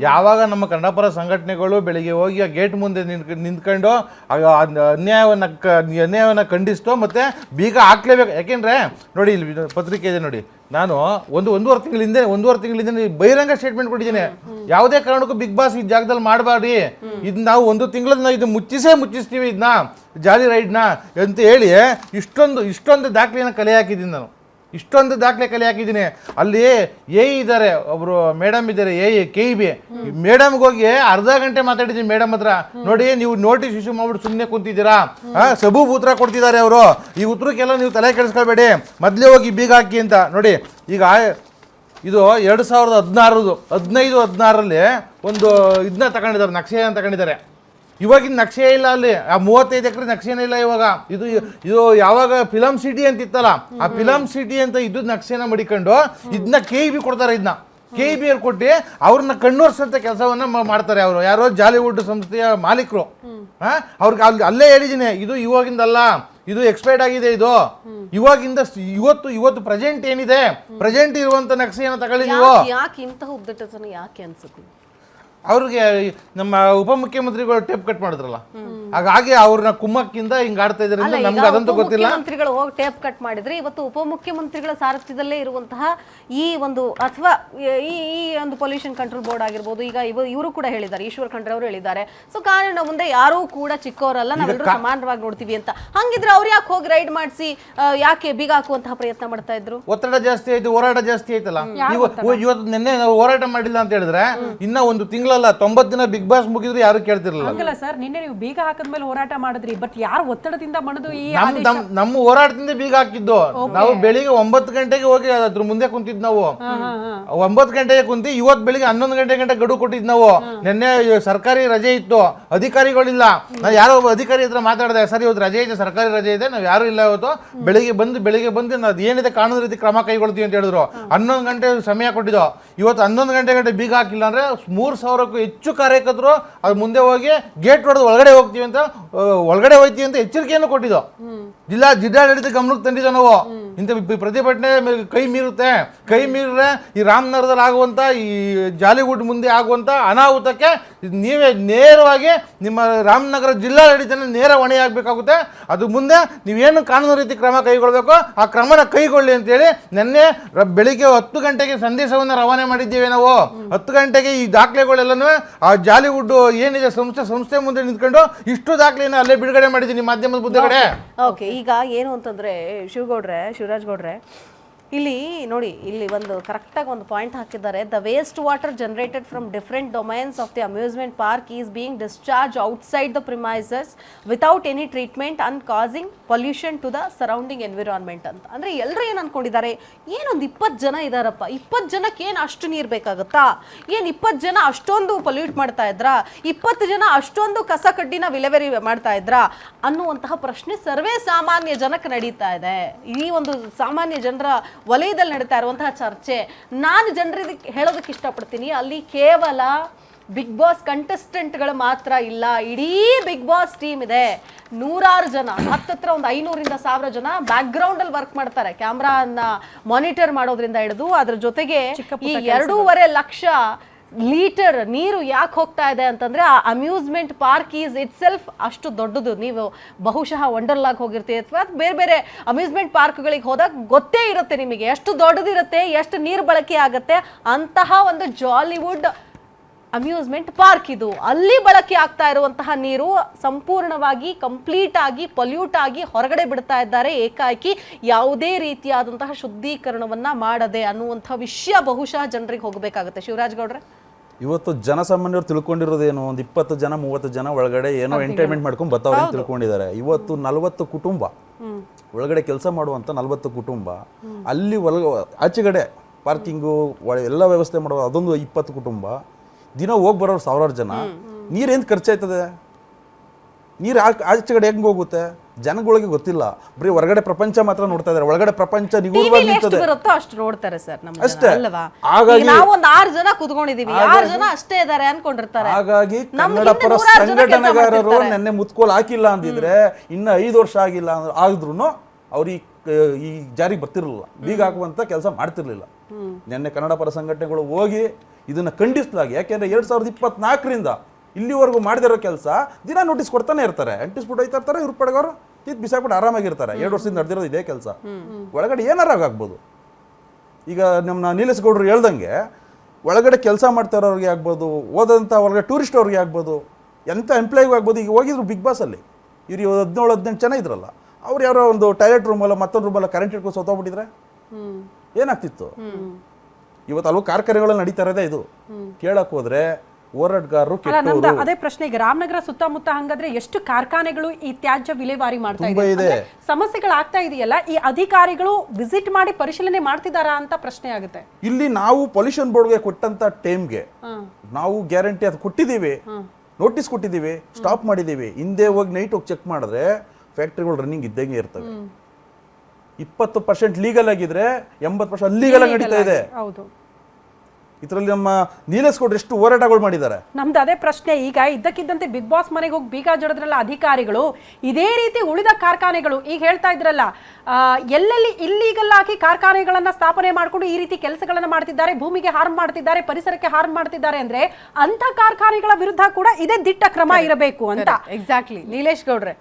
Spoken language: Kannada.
ಯಾವಾಗ ನಮ್ಮ ಕನ್ನಡಪರ ಸಂಘಟನೆಗಳು ಬೆಳಿಗ್ಗೆ ಹೋಗಿ ಆ ಗೇಟ್ ಮುಂದೆ ನಿಂತ್ಕೊಂಡು ನಿಂತ್ಕೊಂಡು ಅನ್ಯಾಯವನ್ನು ಕ, ಅನ್ಯಾಯವನ್ನು ಖಂಡಿಸ್ತೋ ಮತ್ತು ಬೀಗ ಹಾಕ್ಲೇಬೇಕು. ಯಾಕೆಂದ್ರೆ, ನೋಡಿ ಇಲ್ಲಿ ಪತ್ರಿಕೆ ಇದೆ ನೋಡಿ. ನಾನು ಒಂದು, ಒಂದೂವರೆ ತಿಂಗಳ ಹಿಂದೆ ಒಂದೂವರೆ ತಿಂಗಳ ಹಿಂದೆ ಬಹಿರಂಗ ಸ್ಟೇಟ್ಮೆಂಟ್ ಕೊಟ್ಟಿದ್ದೀನಿ. ಯಾವುದೇ ಕಾರಣಕ್ಕೂ ಬಿಗ್ ಬಾಸ್ ಈ ಜಾಗದಲ್ಲಿ ಮಾಡಬಾರ್ದು. ಇದು ನಾವು ಒಂದು ತಿಂಗಳನ್ನ ಇದು ಮುಚ್ಚಿಸೇ ಮುಚ್ಚಿಸ್ತೀವಿ ಇದನ್ನ ಜಾಲಿ ರೈಡ್ನ ಅಂತ ಹೇಳಿ ಇಷ್ಟೊಂದು ಇಷ್ಟೊಂದು ದಾಖಲೆಯನ್ನು ಕಲೆ ಹಾಕಿದ್ದೀನಿ ನಾನು. ಇಷ್ಟೊಂದು ದಾಖಲೆ ಕಲೆ ಹಾಕಿದ್ದೀನಿ. ಅಲ್ಲಿ ಎ ಇದ್ದಾರೆ ಒಬ್ರು ಮೇಡಮ್ ಇದ್ದಾರೆ ಎ, ಕೆ ಇ ಬಿ ಮೇಡಮ್ಗೆ ಹೋಗಿ ಅರ್ಧ ಗಂಟೆ ಮಾತಾಡಿದ್ದೀನಿ ಮೇಡಮ್ ಹತ್ರ. ನೋಡಿ, ನೀವು ನೋಟಿಸ್ ಇಶ್ಯೂ ಮಾಡ್ಬಿಟ್ಟು ಸುಮ್ಮನೆ ಕುಂತಿದ್ದೀರಾ? ಸಬು ಉತ್ತರ ಕೊಡ್ತಿದ್ದಾರೆ ಅವರು. ಈ ಉತ್ತರಕ್ಕೆಲ್ಲ ನೀವು ತಲೆ ಕೆಡಿಸ್ಕೊಳ್ಬೇಡಿ ಮೊದಲೇ ಹೋಗಿ ಬೀಗ ಹಾಕಿ ಅಂತ. ನೋಡಿ, ಈಗ ಇದು ಎರಡು ಸಾವಿರದ ಹದಿನಾರದು, ಹದಿನೈದು, ಹದಿನಾರರಲ್ಲಿ ಒಂದು ಇದನ್ನ ತಗೊಂಡಿದ್ದಾರೆ, ನಕ್ಷೆಯನ್ನು ತಗೊಂಡಿದ್ದಾರೆ. ಇವಾಗಿನ ನಕ್ಷೆ ಇಲ್ಲ ಅಲ್ಲಿ. ಆ ಮೂವತ್ತೈದು ಎಕರೆ ನಕ್ಷೆನೇ ಇಲ್ಲ ಇವಾಗ. ಇದು ಇದು ಯಾವಾಗ ಫಿಲಮ್ ಸಿಟಿ ಅಂತ ಇತ್ತಲ್ಲ ಆ ಫಿಲಮ್ ಸಿಟಿ ಅಂತ ಇದ್ದು ನಕ್ಷೆನ ಮಡಿಕೊಂಡು ಇದನ್ನ ಕೆ ಬಿ ಕೊಡ್ತಾರೆ ಇದನ್ನ ಕೆ ಬಿ ಅವ್ರು ಕೊಟ್ಟು ಅವ್ರನ್ನ ಕಣ್ಣೋರ್ಸಂತ ಕೆಲಸವನ್ನ ಮಾಡ್ತಾರೆ ಅವರು. ಯಾರೋ ಜಾಲಿವುಡ್ ಸಂಸ್ಥೆಯ ಮಾಲೀಕರು. ಹಾ? ಅವ್ರಿಗೆ ಅಲ್ಲಿ ಅಲ್ಲೇ ಹೇಳಿದ್ದೀನಿ ಇದು ಇವಾಗಿಂದಲ್ಲ ಇದು ಎಕ್ಸ್ಪೈರ್ಡ್ ಆಗಿದೆ ಇದು. ಇವಾಗಿಂದ ಇವತ್ತು ಇವತ್ತು ಪ್ರೆಸೆಂಟ್ ಏನಿದೆ? ಪ್ರೆಸೆಂಟ್ ಇರುವಂತ ನಕ್ಷೆಯನ್ನು ತಗೊಳ್ಳಿ ನೀವು. ಯಾಕೆ ಯಾಕೆ ಇಂತಹ ಉದ್ದಟತನ ಯಾಕೆ ಅನ್ಸುತ್ತೆ? ಅವ್ರಿಗೆ ನಮ್ಮ ಉಪಮುಖ್ಯಮಂತ್ರಿಗಳು ಟೇಪ್ ಕಟ್ ಮಾಡಿದ್ರಲ್ಲ? ಹಾಗಾಗಿ ಅವ್ರನ್ನ ಕುಮ್ಮಕ್ಕಿಂದ ಹಿಂಗ್ ಆಡ್ತಾ ಇದ್ರಿಂದ ನಮ್ಗೆ ಅದಂತೂ ಗೊತ್ತಿಲ್ಲ. ಮಂತ್ರಿಗಳು ಹೋಗಿ ಟೇಪ್ ಕಟ್ ಮಾಡಿದ್ರೆ ಇವತ್ತು ಉಪಮುಖ್ಯಮಂತ್ರಿಗಳ ಸಾರಥ್ಯದಲ್ಲೇ ಇರುವಂತಹ ಈ ಒಂದು ಅಥವಾ ಈ ಈ ಒಂದು ಪೊಲ್ಯೂಷನ್ ಕಂಟ್ರೋಲ್ ಬೋರ್ಡ್ ಆಗಿರ್ಬೋದು ಈಗ ಇವ ಇವರು ಕೂಡ ಹೇಳಿದ್ದಾರೆ ಈಶ್ವರ್ ಖಂಡ್ರೆ ಅವರು ಹೇಳಿದ್ದಾರೆ. ಸೊ ಕಾರಣ ಮುಂದೆ ಯಾರೂ ಕೂಡ ಚಿಕ್ಕವರಲ್ಲ ನಾವೆಲ್ಲರೂ ಸಮಾನವಾಗಿ ನೋಡ್ತೀವಿ ಅಂತ. ಹಂಗಿದ್ರೆ ಅವ್ರು ಯಾಕೆ ಹೋಗಿ ರೈಡ್ ಮಾಡಿಸಿ ಯಾಕೆ ಬೀಗ ಹಾಕುವಂತಹ ಪ್ರಯತ್ನ ಮಾಡ್ತಾ ಇದ್ರು? ಒತ್ತಡ ಜಾಸ್ತಿ ಆಯ್ತು ಹೋರಾಟ ಜಾಸ್ತಿ ಆಯ್ತಲ್ಲ? ಇವ- ಇವತ್ತು ನಿನ್ನೆ ನಾವು ಹೋರಾಟ ಮಾಡಿಲ್ಲ ಅಂತ ಹೇಳಿದ್ರೆ ಇನ್ನ ಒಂದು ತಿಂಗಳಲ್ಲ ತೊಂಬತ್ತು ದಿನ ಬಿಗ್ ಬಾಸ್ ಮುಗಿದ್ರು ಯಾರು ಕೇಳ್ತಿರ್ಲಿಲ್ಲ. ಹಂಗಲ್ಲ ಸರ್ ನಿನ್ನೆ ನೀವು ಬೀಗ ಹಾಕಿದ್ಮೇಲೆ ಹೋರಾಟ ಮಾಡಿದ್ರಿ. ಬಟ್ ಯಾರು ಒತ್ತಡದಿಂದ ಮಣದು ಈ ನಮ್ ಆದೇಶ? ನಮ್- ನಮ್ಮ ಹೋರಾಟದಿಂದ ಬೀಗ ಹಾಕಿದ್ದು. ನಾವು ಬೆಳಿಗ್ಗೆ ಒಂಬತ್ತು ಗಂಟೆಗೆ ಹೋಗಿ ಅದ್ರ ಮುಂದೆ ಕುಂತಿದ್ ನಾವು. ಒಂಬತ್ತು ಗಂಟೆಗೆ ಕುಂತಿ ಇವತ್ತು ಬೆಳಿಗ್ಗೆ ಹನ್ನೊಂದು ಗಂಟೆ ಗಂಟೆ ಗಡುವು ಕೊಟ್ಟಿದ್ ನಾವು. ನಿನ್ನೆ ಸರ್ಕಾರಿ ರಜೆ ಇತ್ತು. ಅಧಿಕಾರಿಗಳಿಲ್ಲ. ನಾವು ಯಾರೋ ಒಬ್ಬ ಅಧಿಕಾರಿ ಹತ್ರ ಮಾತಾಡಿದೆ ಸರ್ ಇವತ್ತು ರಜೆ ಇದೆ ಸರ್ಕಾರಿ ರಜೆ ಇದೆ ನಾವು ಯಾರು ಇಲ್ಲ ಇವತ್ತು. ಬೆಳಿಗ್ಗೆ ಬಂದು ಬೆಳಿಗ್ಗೆ ಬಂದು ನಾವು ಏನಿದೆ ಕಾನೂನು ರೀತಿ ಕ್ರಮ ಕೈಗೊಳ್ತೀವಿ ಅಂತ ಹೇಳಿದ್ರು. ಹನ್ನೊಂದು ಗಂಟೆ ಸಮಯ ಕೊಟ್ಟಿದ್ದು. ಇವತ್ತು ಹನ್ನೊಂದು ಗಂಟೆ ಗಂಟೆ ಬೀಗ ಹಾಕಿಲ್ಲ ಅಂದ್ರೆ ಮೂರು ಸಾವಿರಕ್ಕೂ ಹೆಚ್ಚು ಕಾರ್ಯಕರ್ತರು ಅದು ಮುಂದೆ ಹೋಗಿ ಗೇಟ್ ಹೊಡೆದು ಒಳಗಡೆ ಹೋಗ್ತೀವಿ ಅಂತ ಒಳಗಡೆ ಹೋಗ್ತೀವಿ ಅಂತ ಎಚ್ಚರಿಕೆಯನ್ನು ಕೊಟ್ಟಿದ್ದು. ಜಿಲ್ಲಾ ಜಿಲ್ಲಾಡಳಿತ ಗಮನಕ್ಕೆ ತಂದಿದ್ದು ನಾವು. ಇಂಥ ಪ್ರತಿಭಟನೆ ಕೈ ಮೀರುತ್ತೆ. ಕೈ ಮೀರಿದ್ರೆ ಈ ರಾಮನಗರದಲ್ಲಿ ಆಗುವಂತ, ಈ ಜಾಲಿವುಡ್ ಮುಂದೆ ಆಗುವಂತ ಅನಾಹುತಕ್ಕೆ ನೀವೇ ನೇರವಾಗಿ ನಿಮ್ಮ ರಾಮನಗರ ಜಿಲ್ಲಾಡಳಿತನ ನೇರ ಹೊಣೆ ಆಗಬೇಕಾಗುತ್ತೆ. ಅದು ಮುಂದೆ ನೀವೇನು ಕಾನೂನು ರೀತಿ ಕ್ರಮ ಕೈಗೊಳ್ಬೇಕು ಆ ಕ್ರಮನ ಕೈಗೊಳ್ಳಿ ಅಂತೇಳಿ ನಿನ್ನೆ ಬೆಳಿಗ್ಗೆ ಹತ್ತು ಗಂಟೆಗೆ ಸಂದೇಶವನ್ನು ರವಾನೆ ಮಾಡಿದ್ದೇವೆ ನಾವು. ಹತ್ತು ಗಂಟೆಗೆ ಈ ದಾಖಲೆಗಳೆಲ್ಲನೂ ಆ ಜಾಲಿವುಡ್ ಏನಿದೆ ಸಂಸ್ಥೆ ಸಂಸ್ಥೆ ಮುಂದೆ ನಿಂತ್ಕೊಂಡು ಇಷ್ಟು ದಾಖಲೆಯನ್ನು ಅಲ್ಲೇ ಬಿಡುಗಡೆ ಮಾಡಿದ್ದೀನಿ ಮಾಧ್ಯಮದ ಮುಂದೆ ಓಕೆ. ಈಗ ಏನು ಅಂತಂದ್ರೆ ಶಿವಗೌಡ್ರೆ ಶಿವರಾಜ್ ಗೌಡ್ರೆ ಇಲ್ಲಿ ನೋಡಿ, ಇಲ್ಲಿ ಒಂದು ಕರೆಕ್ಟಾಗಿ ಒಂದು ಪಾಯಿಂಟ್ ಹಾಕಿದ್ದಾರೆ. The waste water generated from different domains of the amusement park is being discharged outside the premises without any treatment and causing pollution to the surrounding environment ಅಂತ. ಅಂದರೆ ಎಲ್ಲರೂ ಏನು ಅಂದ್ಕೊಂಡಿದ್ದಾರೆ ಏನೊಂದು ಇಪ್ಪತ್ತು ಜನ ಇದ್ದಾರಪ್ಪ ಇಪ್ಪತ್ತು ಜನಕ್ಕೆ ಏನು ಅಷ್ಟು ನೀರು ಬೇಕಾಗುತ್ತಾ? ಏನು ಇಪ್ಪತ್ತು ಜನ ಅಷ್ಟೊಂದು ಪೊಲ್ಯೂಟ್ ಮಾಡ್ತಾ ಇದ್ರಾ? ಇಪ್ಪತ್ತು ಜನ ಅಷ್ಟೊಂದು ಕಸ ಕಡ್ಡಿನ ವಿಲೇವರಿ ಮಾಡ್ತಾ ಇದ್ರಾ? ಅನ್ನುವಂತಹ ಪ್ರಶ್ನೆ ಸರ್ವೇ ಸಾಮಾನ್ಯ ಜನಕ್ಕೆ ನಡೀತಾ ಇದೆ. ಈ ಒಂದು ಸಾಮಾನ್ಯ ಜನರ ವಲಯದಲ್ಲಿ ನಡೀತಾ ಇರುವಂತಹ ಚರ್ಚೆ. ನಾನು ಜನರಿಗೆ ಹೇಳೋದಕ್ಕೆ ಇಷ್ಟಪಡ್ತೀನಿ ಅಲ್ಲಿ ಕೇವಲ ಬಿಗ್ ಬಾಸ್ ಕಂಟೆಸ್ಟೆಂಟ್ಗಳು ಮಾತ್ರ ಇಲ್ಲ ಇಡೀ ಬಿಗ್ ಬಾಸ್ ಟೀಮ್ ಇದೆ. ನೂರಾರು ಜನ ಹತ್ತತ್ರ ಒಂದು ಐನೂರಿಂದ ಸಾವಿರ ಜನ ಬ್ಯಾಕ್ ಗ್ರೌಂಡ್ ಅಲ್ಲಿ ವರ್ಕ್ ಮಾಡ್ತಾರೆ. ಕ್ಯಾಮ್ರಾನ ಮಾನಿಟರ್ ಮಾಡೋದ್ರಿಂದ ಹಿಡಿದು ಅದ್ರ ಜೊತೆಗೆ ಈ ಎರಡೂವರೆ ಲಕ್ಷ ಲೀಟರ್ ನೀರು ಯಾಕೆ ಹೋಗ್ತಾ ಇದೆ ಅಂತಂದರೆ ಆ amusement park is itself ಅಷ್ಟು ದೊಡ್ಡದು. ನೀವು ಬಹುಶಃ ವಂಡರ್ಲಾಗ್ ಹೋಗಿರ್ತೀವಿ ಅಥವಾ ಬೇರೆ ಬೇರೆ ಅಮ್ಯೂಸ್ಮೆಂಟ್ ಪಾರ್ಕ್ಗಳಿಗೆ ಹೋದಾಗ ಗೊತ್ತೇ ಇರುತ್ತೆ ನಿಮಗೆ. ಎಷ್ಟು ದೊಡ್ಡದಿರುತ್ತೆ, ಎಷ್ಟು ನೀರು ಬಳಕೆ ಆಗುತ್ತೆ ಅಂತಹ ಒಂದು ಜಾಲಿವುಡ್ ಅಮ್ಯೂಸ್ಮೆಂಟ್ ಪಾರ್ಕ್ ಇದು. ಅಲ್ಲಿ ಬಳಕೆ ಆಗ್ತಾ ಇರುವಂತಹ ನೀರು ಸಂಪೂರ್ಣವಾಗಿ ಕಂಪ್ಲೀಟ್ ಆಗಿ ಪೊಲ್ಯೂಟ್ ಆಗಿ ಹೊರಗಡೆ ಬಿಡ್ತಾ ಇದ್ದಾರೆ ಏಕಾಏಕಿ. ಯಾವುದೇ ರೀತಿಯಾದಂತಹ ಶುದ್ಧೀಕರಣವನ್ನ ಮಾಡದೆ ಅನ್ನುವಂತಹ ವಿಷಯ ಬಹುಶಃ ಜನರಿಗೆ ಹೋಗಬೇಕಾಗುತ್ತೆ. ಶಿವರಾಜ್ ಗೌಡ್ರೆ? ಇವತ್ತು ಜನಸಾಮಾನ್ಯರು ತಿಳ್ಕೊಂಡಿರೋದೇನು? ಒಂದು ಇಪ್ಪತ್ತು ಜನ ಮೂವತ್ತು ಜನ ಒಳಗಡೆ ಏನೋ ಎಂಟರ್ಟೈನ್ಮೆಂಟ್ ಮಾಡ್ಕೊಂಡು ಬರ್ತಾವ್ರೆ ಅಂತ ತಿಳ್ಕೊಂಡಿದ್ದಾರೆ. ಇವತ್ತು ನಲವತ್ತು ಕುಟುಂಬ ಒಳಗಡೆ ಕೆಲಸ ಮಾಡುವಂತ ನಲವತ್ತು ಕುಟುಂಬ ಅಲ್ಲಿ ಒಳಗ ಆಚೆಗಡೆ ಪಾರ್ಕಿಂಗು ಎಲ್ಲ ವ್ಯವಸ್ಥೆ ಮಾಡುವ ಅದೊಂದು ಇಪ್ಪತ್ತು ಕುಟುಂಬ ದಿನ ಹೋಗಿ ಬರೋರು ಸಾವಿರಾರು ಜನ. ನೀರೇನು ಖರ್ಚಾಯ್ತದೆ? ನೀರು ಆಚೆಗಡೆ ಹೆಂಗೆ ಹೋಗುತ್ತೆ? ಜನಗಳಿಗೆ ಗೊತ್ತಿಲ್ಲ. ಬರೀ ಹೊರಗಡೆ ಪ್ರಪಂಚ ಮಾತ್ರ ನೋಡ್ತಾ ಇದಾರೆ. ಒಳಗಡೆ ಪ್ರಪಂಚ ನಿಗೂಢವಾಗಿ ನಿಂತದೆ. ಬರುತ್ತೋ ಅಷ್ಟು ನೋಡ್ತಾರೆ ಸರ್ ನಮ್ಮ ಅಷ್ಟೇ. ಅಲ್ವಾ? ಹಾಗಾಗಿ- ನಾವು ಒಂದು ಆರು ಜನ ಕುತ್ಕೊಂಡಿದೀವಿ. ಆರು ಜನ ಅಷ್ಟೇ ಇದ್ದಾರೆ ಅನ್ಕೊಂಡಿರ್ತಾರೆ. ಹಾಗಾಗಿ ಕನ್ನಡ ಪರ ಸಂಘಟನೆಗಾರರು ನೆನ್ನೆ ಮುತ್ಕೋಲ್ ಹಾಕಿಲ್ಲ ಅಂದಿದ್ರೆ ಇನ್ನ ಐದು ವರ್ಷ ಆಗಿಲ್ಲ ಅಂದ್ರೆ ಆದ್ರೂ ಈ ಈ ಜಾರಿಗೆ ಬರ್ತಿರ್ಲಿಲ್ಲ. ಬೀಗ ಹಾಕುವಂತ ಕೆಲಸ ಮಾಡ್ತಿರ್ಲಿಲ್ಲ. ನಿನ್ನೆ ಕನ್ನಡ ಪರ ಸಂಘಟನೆಗಳು ಹೋಗಿ ಇದನ್ನ ಖಂಡಿಸಲಾಗಿ. ಯಾಕೆಂದ್ರೆ ಎರಡ್ ಸಾವಿರದ ಇಪ್ಪತ್ನಾಲ್ಕರಿಂದ ಇಲ್ಲಿವರೆಗೂ ಮಾಡಿದಿರೋ ಕೆಲಸ ದಿನ ನೋಟಿಸ್ ಕೊಡ್ತಾನೆ ಇರ್ತಾರೆ. ಅಂಟಿಸ್ಬಿಟ್ಟು ಹೋಯ್ತಾ ಇರ್ತಾರೆ ಇವ್ರ ಪಡೆಗವರು ಕಿತ್ ಬಿಸಾಕ್ಬಿಟ್ಟು ಆರಾಮಾಗಿರ್ತಾರೆ. ಎರಡು ವರ್ಷದಿಂದ ನಡೆದಿರೋದು ಇದೇ ಕೆಲಸ. ಒಳಗಡೆ ಏನಾರ ಆಗ್ಬೋದು ಈಗ ನಮ್ಮ ನೀಲಸಗೌಡರು ಗೌಡ್ರು ಹೇಳ್ದಂಗೆ ಒಳಗಡೆ ಕೆಲಸ ಮಾಡ್ತಾ ಇರೋರಿಗೆ ಆಗ್ಬೋದು ಓದಂಥ ಒಳಗಡೆ ಟೂರಿಸ್ಟ್ ಅವ್ರಿಗೆ ಆಗ್ಬೋದು ಎಂಥ ಎಂಪ್ಲಾಯಿಗೂ ಆಗ್ಬೋದು ಈಗ ಹೋಗಿದ್ರು ಬಿಗ್ ಬಾಸಲ್ಲಿ ಇವ್ರು ಹದಿನೇಳು ಹದಿನೆಂಟು ಜನ ಇದ್ರಲ್ಲ ಅವ್ರು ಯಾರೋ ಒಂದು ಟಾಯ್ಲೆಟ್ ರೂಮಲ್ಲ ಮತ್ತೊಂದು ರೂಮಲ್ಲ ಕರೆಂಟ್ ಇಟ್ಕೊಂಡು ಸೋತೋಗ್ಬಿಟ್ಟಿದ್ರೆ ಏನಾಗ್ತಿತ್ತು? ಇವತ್ತು ಅಲ್ವ ಕಾರ್ಖಾನೆಗಳಲ್ಲಿ ನಡೀತಾ ಇರೋದೇ ಇದು. ಕೇಳಕ್ಕೆ ಹೋದ್ರೆ ಹೋರಾಟಗಾರರು ಅದೇ ಪ್ರಶ್ನೆ ಈಗ ರಾಮನಗರ ಸುತ್ತಮುತ್ತ ಹಂಗಾದ್ರೆ ಎಷ್ಟು ಕಾರ್ಖಾನೆಗಳು ಈ ತ್ಯಾಜ್ಯ ವಿಲೇವಾರಿ ಮಾಡ್ತಾ ಇದೆ? ಸಮಸ್ಯೆಗಳು ಆಗ್ತಾ ಸಮಸ್ಯೆಗಳಾಗ್ತಾ ಇದೆಯಲ್ಲ ಈ ಅಧಿಕಾರಿಗಳು ವಿಸಿಟ್ ಮಾಡಿ ಪರಿಶೀಲನೆ ಮಾಡ್ತಿದಾರಾ ಅಂತ ಪ್ರಶ್ನೆ ಆಗುತ್ತೆ. ಇಲ್ಲಿ ನಾವು ಪೊಲ್ಯೂಷನ್ ಬೋರ್ಡ್ಗೆ ಕೊಟ್ಟಂತ ಟೈಮ್ಗೆ. ನಾವು ಗ್ಯಾರಂಟಿ ಅದು ಕೊಟ್ಟಿದ್ದೀವಿ. ನೋಟಿಸ್ ಕೊಟ್ಟಿದ್ದೀವಿ ಸ್ಟಾಪ್ ಮಾಡಿದ್ದೀವಿ. ಹಿಂದೆ ಹೋಗಿ ನೈಟ್ ಹೋಗಿ ಚೆಕ್ ಮಾಡಿದ್ರೆ ಫ್ಯಾಕ್ಟ್ರಿಗಳು ರನ್ನಿಂಗ್ ಇದ್ದಂಗೆ ಇರ್ತವೆ. ಇಪ್ಪತ್ತು ಪರ್ಸೆಂಟ್ ಲೀಗಲ್ ಆಗಿದ್ರೆ ಎಂಬತ್ತು ಪರ್ಸೆಂಟ್ ಅಲ್ಲೀಗಲ್ ಆಗಿ ನಡೀತಾ ಇದೆ. ಹೌದು. ಇದರಲ್ಲಿ ನಮ್ಮ ನೀಲೇಶ್ ಗೌಡ್ರು ಎಷ್ಟು ಹೋರಾಟಗಳು ಮಾಡಿದ್ದಾರೆ? ನಮ್ದು ಅದೇ ಪ್ರಶ್ನೆ ಈಗ ಇದ್ದಕ್ಕಿದ್ದಂತೆ ಬಿಗ್ ಬಾಸ್ ಮನೆಗೆ ಹೋಗಿ ಬೀಗ ಜಡದ್ರಲ್ಲ ಅಧಿಕಾರಿಗಳು ಇದೇ ರೀತಿ ಉಳಿದ ಕಾರ್ಖಾನೆಗಳು ಈಗ ಹೇಳ್ತಾ ಇದ್ರಲ್ಲ ಎಲ್ಲೆಲ್ಲಿ ಇಲ್ಲೀಗಲ್ ಆಗಿ ಕಾರ್ಖಾನೆಗಳನ್ನ ಸ್ಥಾಪನೆ ಮಾಡಿಕೊಂಡು ಈ ರೀತಿ ಕೆಲಸಗಳನ್ನ ಮಾಡ್ತಿದ್ದಾರೆ ಭೂಮಿಗೆ ಹಾರ್ಮ್ ಮಾಡ್ತಿದ್ದಾರೆ ಪರಿಸರಕ್ಕೆ ಹಾರ್ಮ್ ಮಾಡ್ತಿದ್ದಾರೆ ಅಂದ್ರೆ ಅಂತ ಕಾರ್ಖಾನೆಗಳ ವಿರುದ್ಧ ಕೂಡ ಇದೇ ದಿಟ್ಟ ಕ್ರಮ ಇರಬೇಕು ಅಂತ. ಎಕ್ಸಾಕ್ಟ್ಲಿ ನೀಲೇಶ್ ಗೌಡ್ರೆ